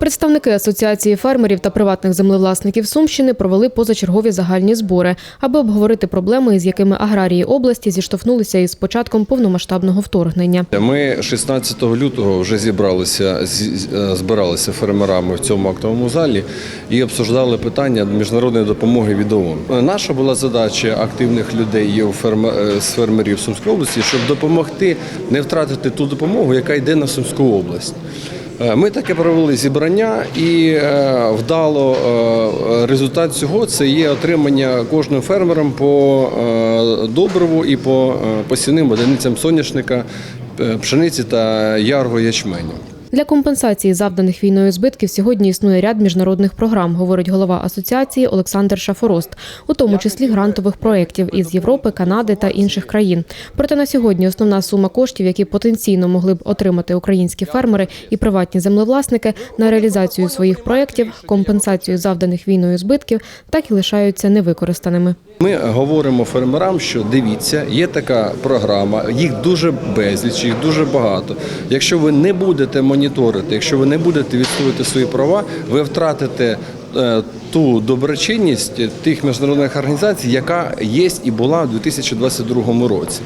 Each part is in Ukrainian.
Представники асоціації фермерів та приватних землевласників Сумщини провели позачергові загальні збори, аби обговорити проблеми, з якими аграрії області зіштовхнулися із початком повномасштабного вторгнення. Ми 16 лютого вже зібралися, е, збиралися фермерами в цьому актовому залі і обсуждали питання міжнародної допомоги від ООН. Наша була задача активних людей е, з фермерів Сумської області, щоб допомогти не втратити ту допомогу, яка йде на Сумську область. Е, Ми таке провели зібрання і е, вдало е, результат цього це є отримання кожним фермером по добриву і по посівним одиницям соняшника, пшениці та ярго ячменю. Для компенсації завданих війною збитків сьогодні існує ряд міжнародних програм, говорить голова асоціації Олександр Шафорост, у тому числі грантових проєктів із Європи, Канади та інших країн. Проте на сьогодні основна сума коштів, які потенційно могли б отримати українські фермери і приватні землевласники на реалізацію своїх проєктів, компенсацію завданих війною збитків, так і лишаються невикористаними. Ми говоримо фермерам, що дивіться, є така програма, їх дуже безліч, їх дуже багато. Якщо ви не будете моніторити, якщо ви не будете відстоювати свої права, ви втратите е, ту доброчинність тих міжнародних організацій, яка є і була у 2022 році.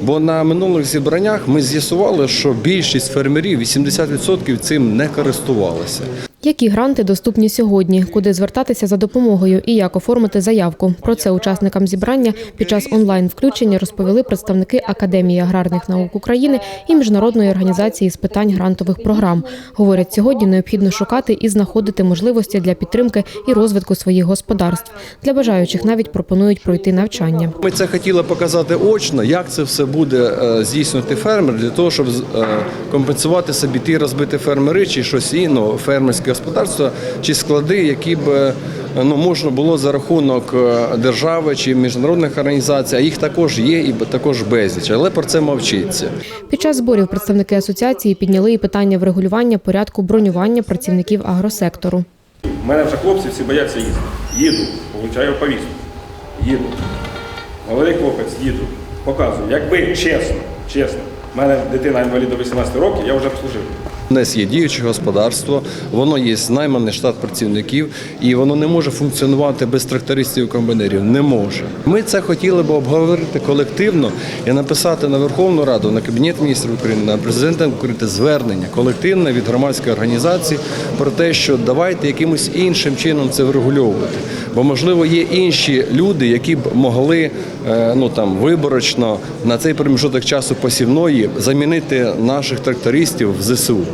Бо на минулих зібраннях ми з'ясували, що більшість фермерів, 80% цим не користувалися. Які гранти доступні сьогодні, куди звертатися за допомогою і як оформити заявку? Про це учасникам зібрання під час онлайн включення розповіли представники Академії аграрних наук України і міжнародної організації з питань грантових програм. Говорять, сьогодні необхідно шукати і знаходити можливості для підтримки і розвитку своїх господарств. Для бажаючих навіть пропонують пройти навчання. Ми це хотіли показати очно, як це все буде е, здійснювати фермер для того, щоб е, компенсувати собі ті розбиті фермери чи щось інше, фермерське господарство чи склади, які б е, ну, можна було за рахунок е, держави чи міжнародних організацій, а їх також є і також безліч, але про це мовчиться. Під час зборів представники асоціації підняли і питання врегулювання порядку бронювання працівників агросектору. У мене вже хлопці всі бояться їздити. Їду, получаю повістку. Їду. Молодий хлопець, їду. Показую. Якби чесно, чесно, в мене дитина інвалід до 18 років, я вже б служив. У нас є діюче господарство, воно є найманий штат працівників, і воно не може функціонувати без трактористів і комбайнерів. Не може. Ми це хотіли б обговорити колективно і написати на Верховну Раду, на Кабінет міністрів України, на президента України звернення колективне від громадської організації про те, що давайте якимось іншим чином це врегульовувати. Бо можливо є інші люди, які б могли е, ну там виборочно на цей проміжок часу посівної замінити наших трактористів в ЗСУ.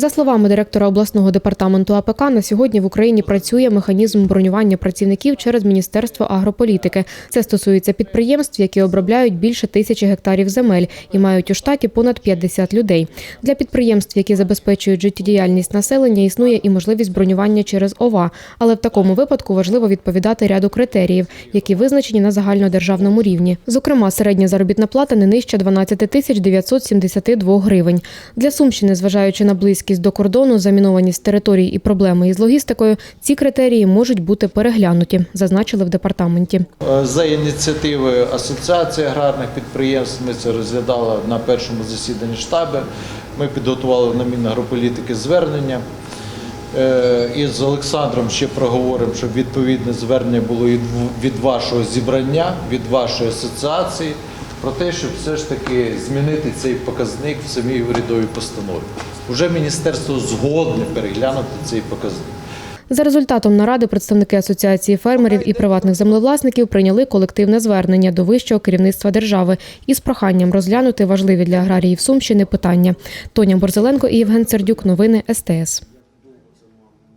За словами директора обласного департаменту АПК, на сьогодні в Україні працює механізм бронювання працівників через Міністерство агрополітики. Це стосується підприємств, які обробляють більше тисячі гектарів земель і мають у штаті понад 50 людей. Для підприємств, які забезпечують життєдіяльність населення, існує і можливість бронювання через ОВА. Але в такому випадку важливо відповідати ряду критеріїв, які визначені на загальнодержавному рівні. Зокрема, середня заробітна плата не нижче 12 тисяч 972 гривень. Для Сумщини, зважаючи на близькість до кордону, замінованість територій і проблеми із логістикою, ці критерії можуть бути переглянуті, зазначили в департаменті. Е, За ініціативою Асоціації аграрних підприємств ми це розглядали на першому засіданні штабу. Ми підготували на Мінагрополітики звернення. Е, І з Олександром ще проговоримо, щоб відповідне звернення було від вашого зібрання, від вашої асоціації, про те, щоб все ж таки змінити цей показник в самій урядовій постанові. Уже міністерство згодне переглянути цей показник. За результатом наради представники асоціації фермерів і приватних землевласників прийняли колективне звернення до вищого керівництва держави із проханням розглянути важливі для аграріїв Сумщини питання. Тоня Борзеленко і Євген Сердюк. Новини СТС.